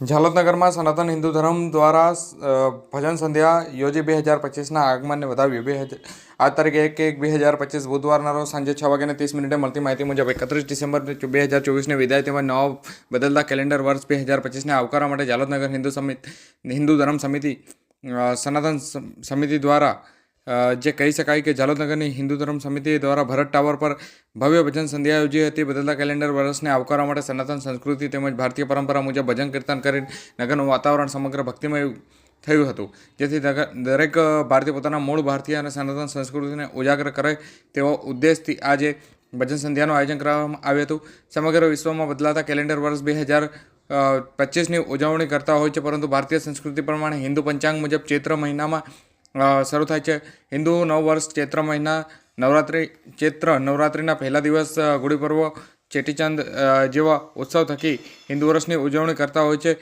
ઝાલોદનગરમાં સનાતન હિન્દુ ધર્મ દ્વારા ભજન સંધ્યા યોજી બે હજાર પચીસના આગમનને વધાવ્યું. બે આ તારીખે એક એક બે હજાર પચીસ બુધવારના રોજ સાંજે છ વાગ્યાને ત્રીસ મિનિટે મળતી માહિતી મુજબ એકત્રીસ ડિસેમ્બર બે હજાર ચોવીસને વિદાય તેમજ નવ બદલતા કેલેન્ડર વર્ષ બે હજાર પચીસને આવકારવા માટે જાલોદનગર હિન્દુ સમિતિ, હિન્દુ ધર્મ સમિતિ સનાતન સમ- સમિતિ દ્વારા જે કહી શકાય કે જાલોદનગરની હિન્દુ ધર્મ સમિતિ દ્વારા ભરત ટાવર પર ભવ્ય ભજન સંધ્યા યોજી હતી. બદલતા કેલેન્ડર વર્ષને આવકારવા માટે સનાતન સંસ્કૃતિ તેમજ ભારતીય પરંપરા મુજબ ભજન કીર્તન કરી નગરનું વાતાવરણ સમગ્ર ભક્તિમય થયું હતું. જેથી દરેક ભારતીય પોતાના મૂળ ભારતીય અને સનાતન સંસ્કૃતિને ઉજાગર કરે તેવો ઉદ્દેશથી આજે ભજન સંધ્યાનું આયોજન કરવામાં આવ્યું હતું. સમગ્ર વિશ્વમાં બદલાતા કેલેન્ડર વર્ષ બે હજાર પચીસની ઉજવણી કરતા હોય છે, પરંતુ ભારતીય સંસ્કૃતિ પ્રમાણે હિન્દુ પંચાંગ મુજબ ચૈત્ર મહિનામાં શરૂ થાય છે. હિન્દુ નવ વર્ષ ચૈત્ર મહિના નવરાત્રિ, ચૈત્ર નવરાત્રિના પહેલા દિવસ ગુડી પર્વ, ચેટીચંદ જેવા ઉત્સવ થકી હિન્દુ વર્ષની ઉજવણી કરતા હોય છે.